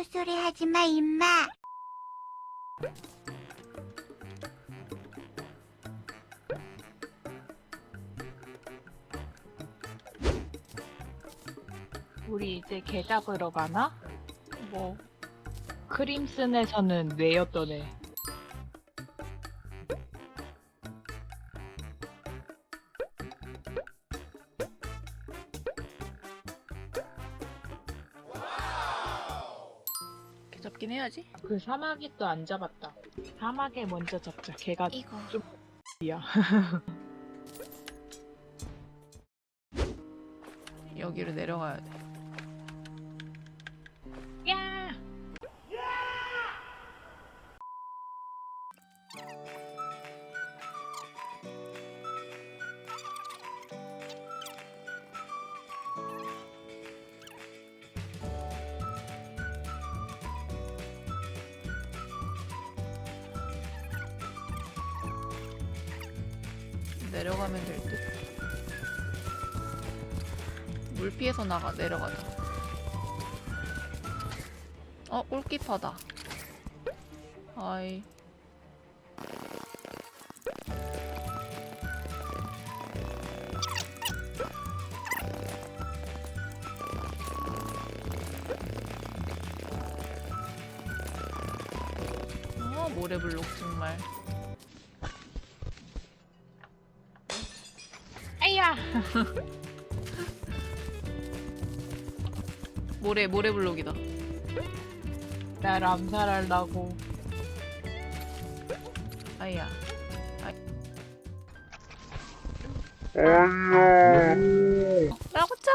헛소리 하지 마, 임마. 우리 이제 개 잡으러 가나? 뭐 크림슨에서는 뇌였던 애. 잡긴 해야지. 그 사마귀 또 안 잡았다. 사마귀 먼저 잡자. 걔가 이거. 야. 여기로 내려가야 돼. 내려가면 될 듯. 물 피해서 나가 내려가자. 어 골키퍼다. 아이. 아 모래블록 정말. 모래 모래블록이다. 날 암살하려고. 아이야. 라고짱!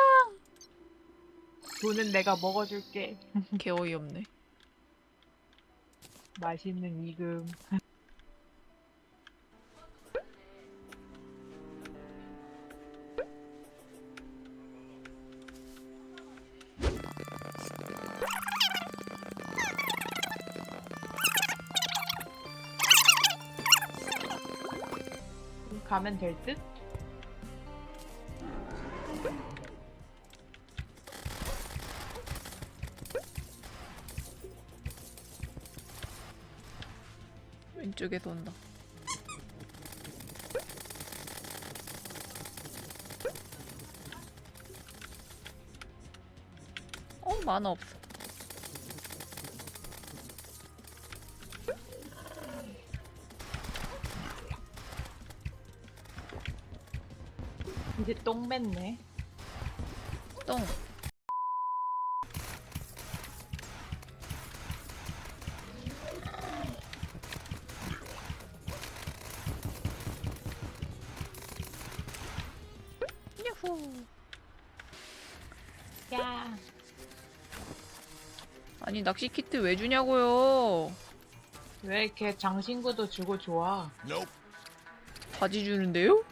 돈은 내가 먹어줄게. 개 어이없네. 맛있는 이금. 가면 될 듯? 왼쪽에서 온다. 어, 만화 없어. 이제 똥 뱉네. 똥. 야호. 야. 아니 낚시 키트 왜 주냐고요? 왜 이렇게 장신구도 주고 좋아? 바지 주는데요?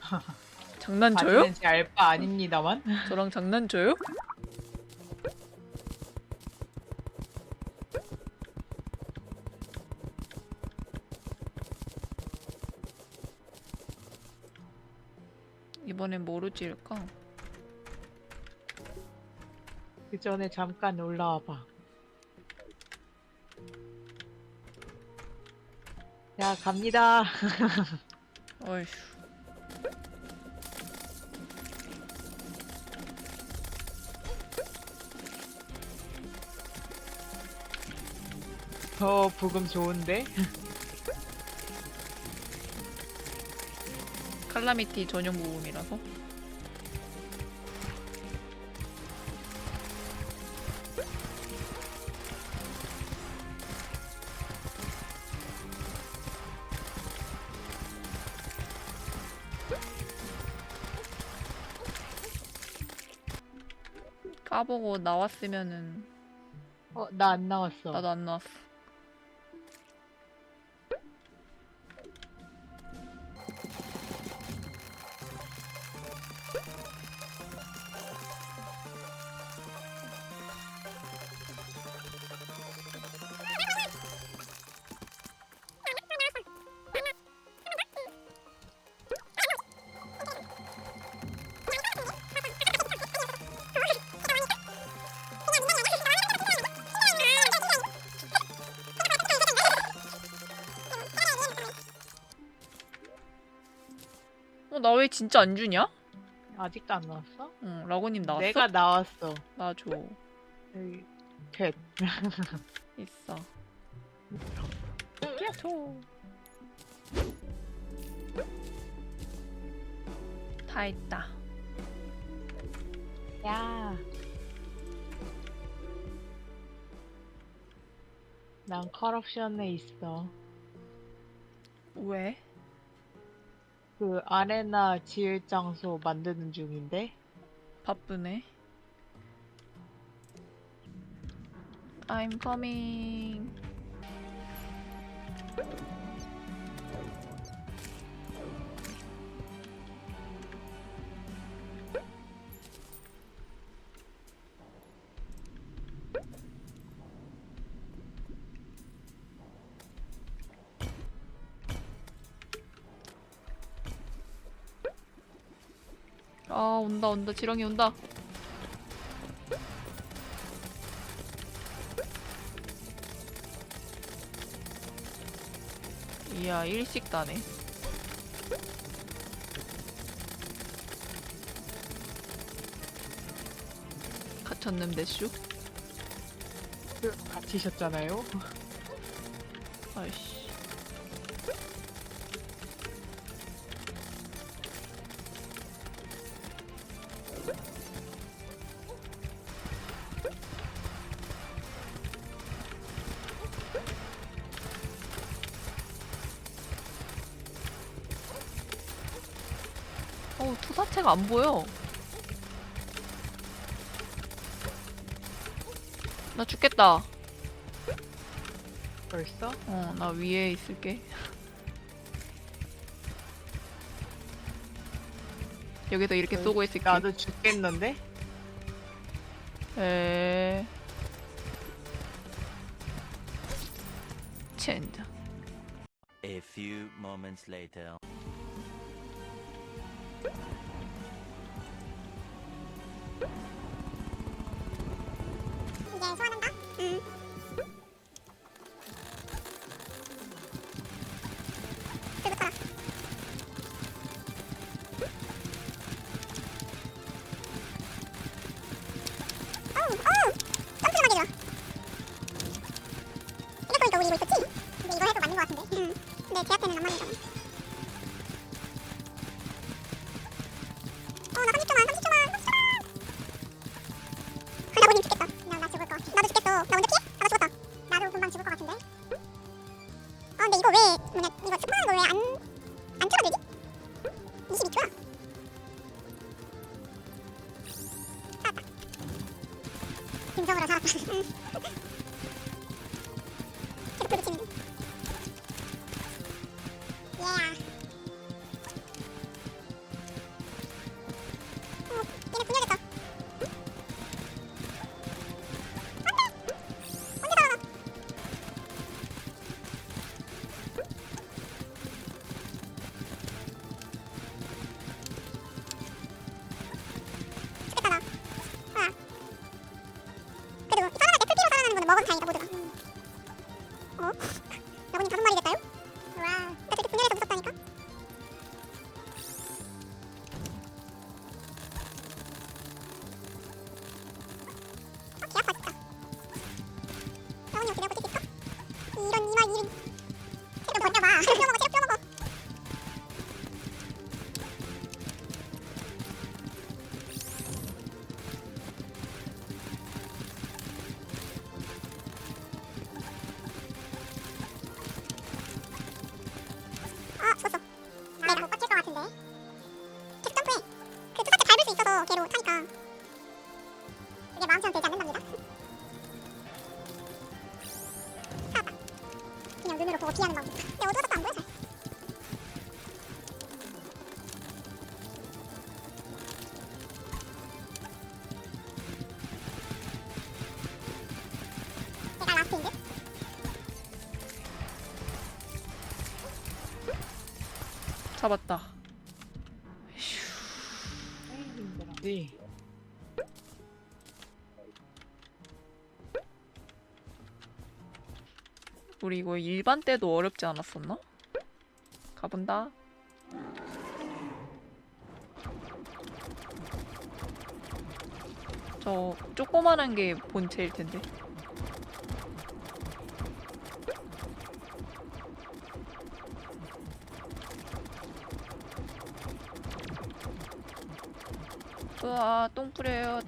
장난쳐요? 바지는 제 알바 아닙니다만. 저랑 장난쳐요? 이번엔 뭐로 찌을까? 그 전에 잠깐 올라와 봐. 야, 갑니다. 어휴 어, 부금 좋은데? 칼라미티 전용 부음이라서 까보고 나왔으면은 어, 나 안 나왔어. 나도 안 나왔어 왜 진짜 안 주냐? 아직도 안 나왔어? 응, 라고님 나왔어? 내가 나왔어. 나 줘. 여기 팻. 있어. 줘. 다 있다. 야. 난 컬옵션에 있어. 왜? 그 아레나 지을 장소 만드는 중인데. 바쁘네. I'm coming. 온다 온다 지렁이 온다. 이야 일식 다네. 갇혔는데 슈? 그 갇히셨잖아요. 아이씨. 투사체가 안 보여. 나 죽겠다. 벌써? 어, 나 위에 있을게. 여기서 이렇게 어, 쏘고 있을게. 나도 죽겠는데? 에. 첸다. A few moments later. 잡았다. 네. 우리 이거 일반 때도 어렵지 않았었나? 가본다. 저 조그만한 게 본체일 텐데. 으아, 똥 뿌려요.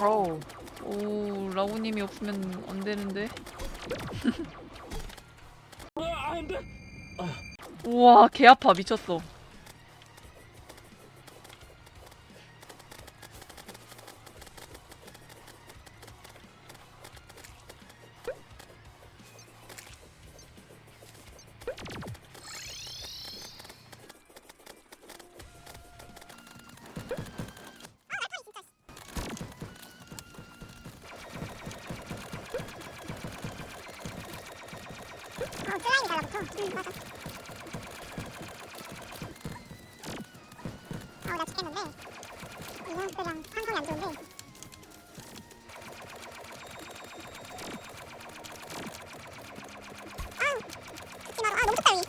어우 오, 라고님이 없으면 안 되는데. 우와, 개 아파, 미쳤어. 어, 나 죽겠는데. 이 녀석들이랑 상성이 안 좋은데. 아우, 죽지 마라. 아, 너무 춥다, 여기.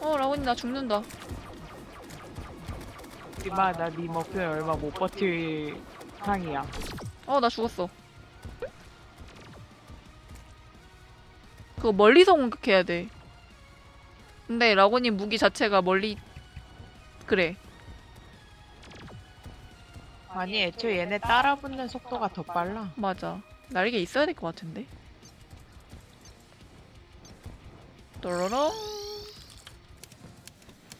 어, 라고님 나 죽는다. 이마 나네 목표에 얼마 못 버틸 상이야 어, 나 죽었어. 그거 멀리서 공격해야 돼. 근데 라고님 무기 자체가 멀리 그래. 아니 애초에 얘네 따라붙는 속도가 더 빨라 맞아. 날개 있어야 될 것 같은데. 또로롱.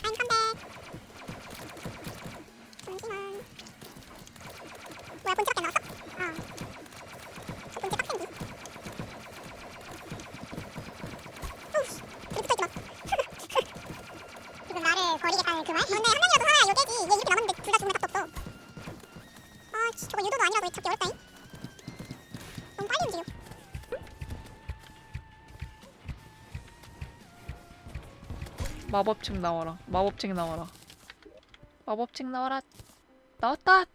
잠시만. 뭐야, 본체밖에 안 나왔어? 마법책 나와라. 마법책 나와라. 마법책 나와라. 나왔다.